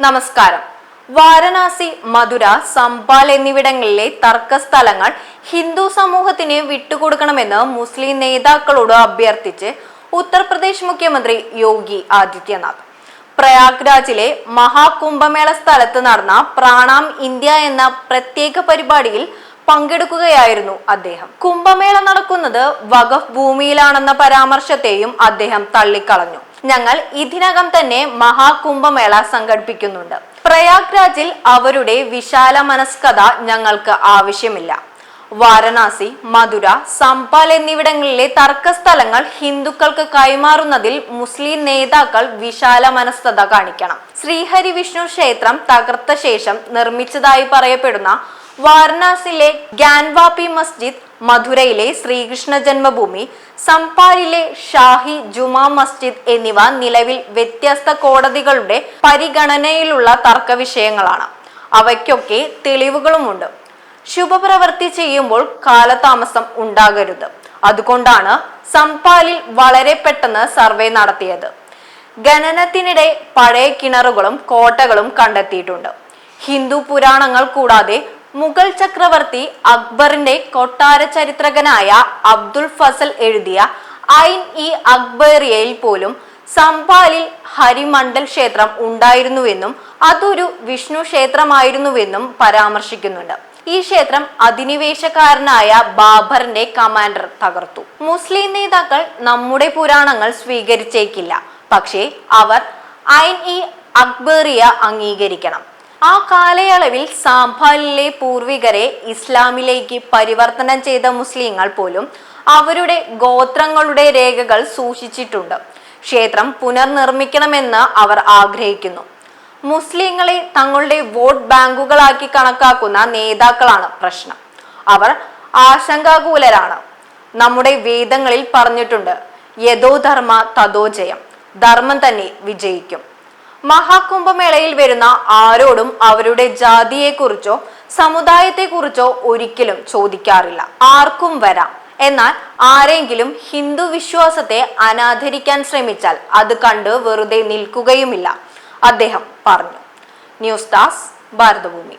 നമസ്കാരം. വാരണാസി മധുര സംപാൽ എന്നിവിടങ്ങളിലെ തർക്കസ്ഥലങ്ങൾ ഹിന്ദു സമൂഹത്തിന് വിട്ടുകൊടുക്കണമെന്ന് മുസ്ലിം നേതാക്കളോട് അഭ്യർത്ഥിച്ച് ഉത്തർപ്രദേശ് മുഖ്യമന്ത്രി യോഗി ആദിത്യനാഥ്. പ്രയാഗ്രാജിലെ മഹാകുംഭമേള സ്ഥലത്ത് നടന്ന പ്രാണാം ഇന്ത്യ എന്ന പ്രത്യേക പരിപാടിയിൽ പങ്കെടുക്കുകയായിരുന്നു അദ്ദേഹം. കുംഭമേള നടക്കുന്നത് വഖഫ് ഭൂമിയിലാണെന്ന പരാമർശത്തെയും അദ്ദേഹം തള്ളിക്കളഞ്ഞു. ഞങ്ങൾ ഇതിനകം തന്നെ മഹാകുംഭമേള സംഘടിപ്പിക്കുന്നുണ്ട്. പ്രയാഗ് രാജിൽ അവരുടെ വിശാല മനസ്കഥ ഞങ്ങൾക്ക് ആവശ്യമില്ല. വാരണാസി മധുര സംപാൽ എന്നിവിടങ്ങളിലെ തർക്കസ്ഥലങ്ങൾ ഹിന്ദുക്കൾക്ക് കൈമാറുന്നതിൽ മുസ്ലിം നേതാക്കൾ വിശാല മനസ്തത കാണിക്കണം. ശ്രീഹരി വിഷ്ണു ക്ഷേത്രം തകർത്ത ശേഷം നിർമ്മിച്ചതായി പറയപ്പെടുന്ന വാരണാസിയിലെ ഗ്യാൻവാപി മസ്ജിദ് മധുരയിലെ ശ്രീകൃഷ്ണ ജന്മഭൂമി സംപാലിലെ ഷാഹി ജുമാ മസ്ജിദ് എന്നിവ നിലവിൽ വ്യത്യസ്ത കോടതികളുടെ പരിഗണനയിലുള്ള തർക്ക വിഷയങ്ങളാണ് അവയ്ക്കൊക്കെ തെളിവുകളുമുണ്ട്. ശുഭപ്രവൃത്തി ചെയ്യുമ്പോൾ കാലതാമസം ഉണ്ടാകരുത്. അതുകൊണ്ടാണ് സംപാലിൽ വളരെ പെട്ടെന്ന് സർവേ നടത്തിയത്. ഖനനത്തിനിടെ പഴയ കിണറുകളും കോട്ടകളും കണ്ടെത്തിയിട്ടുണ്ട്. ഹിന്ദു പുരാണങ്ങൾ കൂടാതെ മുഗൾ ചക്രവർത്തി അക്ബറിന്റെ കൊട്ടാര ചരിത്രകനായ അബ്ദുൾ ഫസൽ എഴുതിയ ഐൻ ഇ അക്ബറിയയിൽ പോലും സംപാലിൽ ഹരിമണ്ഡൽ ക്ഷേത്രം ഉണ്ടായിരുന്നുവെന്നും അതൊരു വിഷ്ണു ക്ഷേത്രമായിരുന്നുവെന്നും പരാമർശിക്കുന്നുണ്ട്. ഈ ക്ഷേത്രം അധിനിവേശക്കാരനായ ബാബറിന്റെ കമാൻഡർ തകർത്തു. മുസ്ലിം നേതാക്കൾ നമ്മുടെ പുരാണങ്ങൾ സ്വീകരിച്ചേക്കില്ല. പക്ഷേ അവർ ഐൻ ഇ അക്ബറിയ അംഗീകരിക്കണം. ആ കാലയളവിൽ സാംഭാലിലെ പൂർവികരെ ഇസ്ലാമിലേക്ക് പരിവർത്തനം ചെയ്ത മുസ്ലിങ്ങൾ പോലും അവരുടെ ഗോത്രങ്ങളുടെ രേഖകൾ സൂക്ഷിച്ചിട്ടുണ്ട്. ക്ഷേത്രം പുനർനിർമ്മിക്കണമെന്ന് അവർ ആഗ്രഹിക്കുന്നു. മുസ്ലിങ്ങളെ തങ്ങളുടെ വോട്ട് ബാങ്കുകളാക്കി കണക്കാക്കുന്ന നേതാക്കളാണ് പ്രശ്നം. അവർ ആശങ്കാകൂലരാണ്. നമ്മുടെ വേദങ്ങളിൽ പറഞ്ഞിട്ടുണ്ട് യഥോധർമ്മ തഥോജയം തഥോ ജയം ധർമ്മം തന്നെ വിജയിക്കും. മഹാകുംഭമേളയിൽ വരുന്ന ആരോടും അവരുടെ ജാതിയെക്കുറിച്ചോ സമുദായത്തെക്കുറിച്ചോ ഒരിക്കലും ചോദിക്കാറില്ല. ആർക്കും വരാം. എന്നാൽ ആരെങ്കിലും ഹിന്ദു വിശ്വാസത്തെ അനാദരിക്കാൻ ശ്രമിച്ചാൽ അത് കണ്ട് വെറുതെ നിൽക്കുകയുമില്ല അദ്ദേഹം പറഞ്ഞു. News desk Bharathabhoomi.